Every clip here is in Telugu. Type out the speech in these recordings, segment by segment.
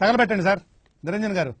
తగలబెట్టండి సార్. నిరంజన్ గారు.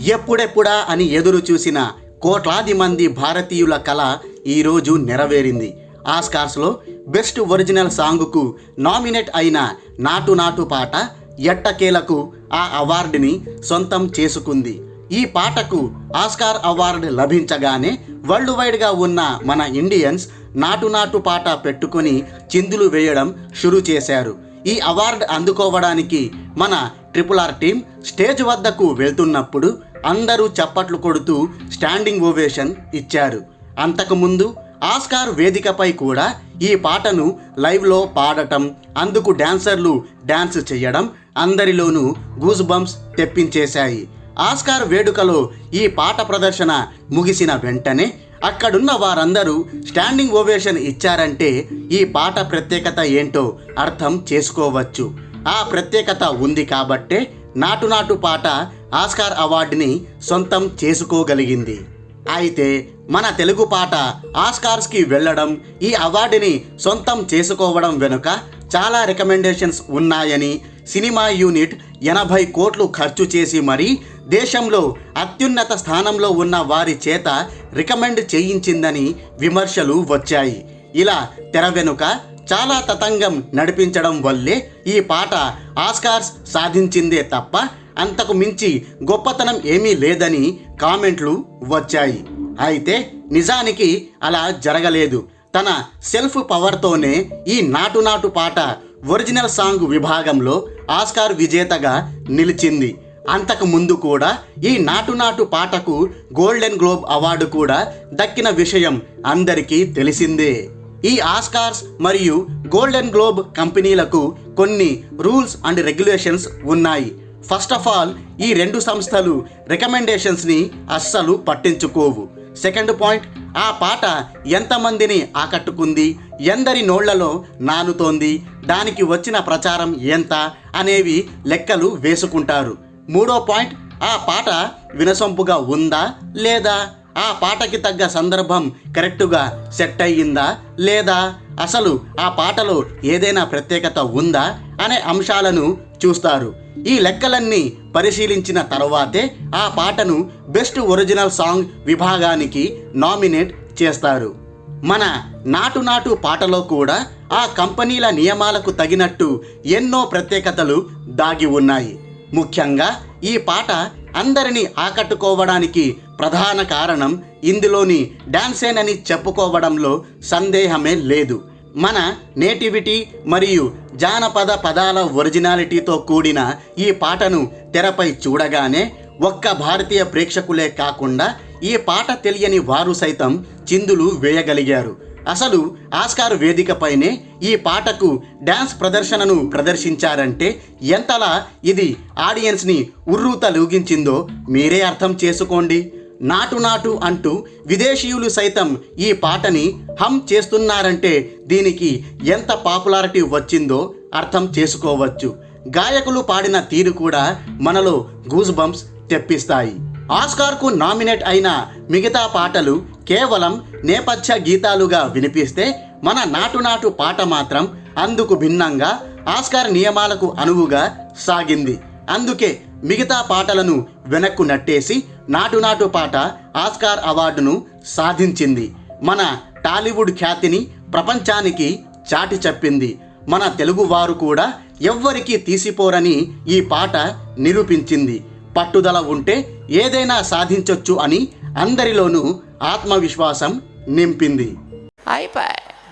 ఎప్పుడెప్పుడా అని ఎదురు చూసిన కోట్లాది మంది భారతీయుల కళ ఈరోజు నెరవేరింది. ఆస్కార్స్లో బెస్ట్ ఒరిజినల్ సాంగ్కు నామినేట్ అయిన నాటు నాటు పాట ఎట్టకేలకు ఆ అవార్డుని సొంతం చేసుకుంది. ఈ పాటకు ఆస్కార్ అవార్డు లభించగానే వరల్డ్ వైడ్గా ఉన్న మన ఇండియన్స్ నాటు నాటు పాట పెట్టుకొని చిందులు వేయడం షురు చేశారు. ఈ అవార్డు అందుకోవడానికి మన ట్రిపుల్ ఆర్ టీం స్టేజ్ వద్దకు వెళ్తున్నప్పుడు అందరూ చప్పట్లు కొడుతూ స్టాండింగ్ ఓవేషన్ ఇచ్చారు. అంతకుముందు ఆస్కార్ వేదికపై కూడా ఈ పాటను లైవ్లో పాడటం అందుకు డాన్సర్లు డ్యాన్స్ చేయడం అందరిలోనూ గూస్ బంప్స్ తెప్పించేశాయి. ఆస్కార్ వేడుకలో ఈ పాట ప్రదర్శన ముగిసిన వెంటనే అక్కడున్న వారందరూ స్టాండింగ్ ఓవేషన్ ఇచ్చారంటే ఈ పాట ప్రత్యేకత ఏంటో అర్థం చేసుకోవచ్చు. ఆ ప్రత్యేకత ఉంది కాబట్టే నాటు నాటు పాట ఆస్కార్ అవార్డుని సొంతం చేసుకోగలిగింది. అయితే మన తెలుగు పాట ఆస్కార్స్కి వెళ్ళడం ఈ అవార్డుని సొంతం చేసుకోవడం వెనుక చాలా రికమెండేషన్స్ ఉన్నాయని సినిమా యూనిట్ ఎనభై కోట్లు ఖర్చు చేసి మరీ దేశంలో అత్యున్నత స్థానంలో ఉన్న వారి చేత రికమెండ్ చేయించిందని విమర్శలు వచ్చాయి. ఇలా తెర వెనుక చాలా తతంగం నడిపించడం వల్లే ఈ పాట ఆస్కార్స్ సాధించిందే తప్ప అంతకు మించి గొప్పతనం ఏమీ లేదని కామెంట్లు వచ్చాయి. అయితే నిజానికి అలా జరగలేదు. తన సెల్ఫ్ పవర్తోనే ఈ నాటు నాటు పాట ఒరిజినల్ సాంగ్ విభాగంలో ఆస్కార్ విజేతగా నిలిచింది. అంతకు ముందు కూడా ఈ నాటు నాటు పాటకు గోల్డెన్ గ్లోబ్ అవార్డు కూడా దక్కిన విషయం అందరికీ తెలిసిందే. ఈ ఆస్కార్స్ మరియు గోల్డెన్ గ్లోబ్ కంపెనీలకు కొన్ని రూల్స్ అండ్ రెగ్యులేషన్స్ ఉన్నాయి. ఫస్ట్ ఆఫ్ ఆల్ ఈ రెండు సంస్థలు రికమెండేషన్స్ని అస్సలు పట్టించుకోవు. సెకండ్ పాయింట్ ఆ పాట ఎంతమందిని ఆకట్టుకుంది ఎందరి నోళ్ళలో నానుతోంది దానికి వచ్చిన ప్రచారం ఎంత అనేవి లెక్కలు వేసుకుంటారు. మూడో పాయింట్ ఆ పాట వినసొంపుగా ఉందా లేదా? ఆ పాటకి తగ్గ సందర్భం కరెక్టుగా సెట్ అయ్యిందా లేదా? అసలు ఆ పాటలో ఏదైనా ప్రత్యేకత ఉందా అనే అంశాలను చూస్తారు. ఈ లెక్కలన్నీ పరిశీలించిన తర్వాతే ఆ పాటను బెస్ట్ ఒరిజినల్ సాంగ్ విభాగానికి నామినేట్ చేస్తారు. మన నాటు నాటు పాటలో కూడా ఆ కంపెనీల నియమాలకు తగినట్టు ఎన్నో ప్రత్యేకతలు దాగి ఉన్నాయి. ముఖ్యంగా ఈ పాట అందరినీ ఆకట్టుకోవడానికి ప్రధాన కారణం ఇందులోని డాన్సేనని చెప్పుకోవడంలో సందేహమే లేదు. మన నేటివిటీ మరియు జానపద పదాల ఒరిజినాలిటీతో కూడిన ఈ పాటను తెరపై చూడగానే ఒక్క భారతీయ ప్రేక్షకులే కాకుండా ఈ పాట తెలియని వారు సైతం చిందులు వేయగలిగారు. అసలు ఆస్కార్ వేదికపైనే ఈ పాటకు డ్యాన్స్ ప్రదర్శనను ప్రదర్శించారంటే ఎంతలా ఇది ఆడియన్స్ని ఉర్రూతలూగించిందో మీరే అర్థం చేసుకోండి. నాటు నాటు అంటూ విదేశీయులు సైతం ఈ పాటని హమ్ చేస్తున్నారంటే దీనికి ఎంత పాపులారిటీ వచ్చిందో అర్థం చేసుకోవచ్చు. గాయకులు పాడిన తీరు కూడా మనలో గూస్ బంప్స్ తెప్పిస్తాయి. ఆస్కార్కు నామినేట్ అయిన మిగతా పాటలు కేవలం నేపథ్య గీతాలుగా వినిపిస్తే మన నాటునాటు పాట మాత్రం అందుకు భిన్నంగా ఆస్కార్ నియమాలకు అనువుగా సాగింది. అందుకే మిగతా పాటలను వెనక్కు నట్టేసి నాటునాటు పాట ఆస్కార్ అవార్డును సాధించింది. మన టాలీవుడ్ ఖ్యాతిని ప్రపంచానికి చాటి చెప్పింది. మన తెలుగువారు కూడా ఎవ్వరికీ తీసిపోరని ఈ పాట నిరూపించింది. పట్టుదల ఉంటే ఏదైనా సాధించొచ్చు అని అందరిలోనూ ఆత్మవిశ్వాసం నింపింది. అయిపోయి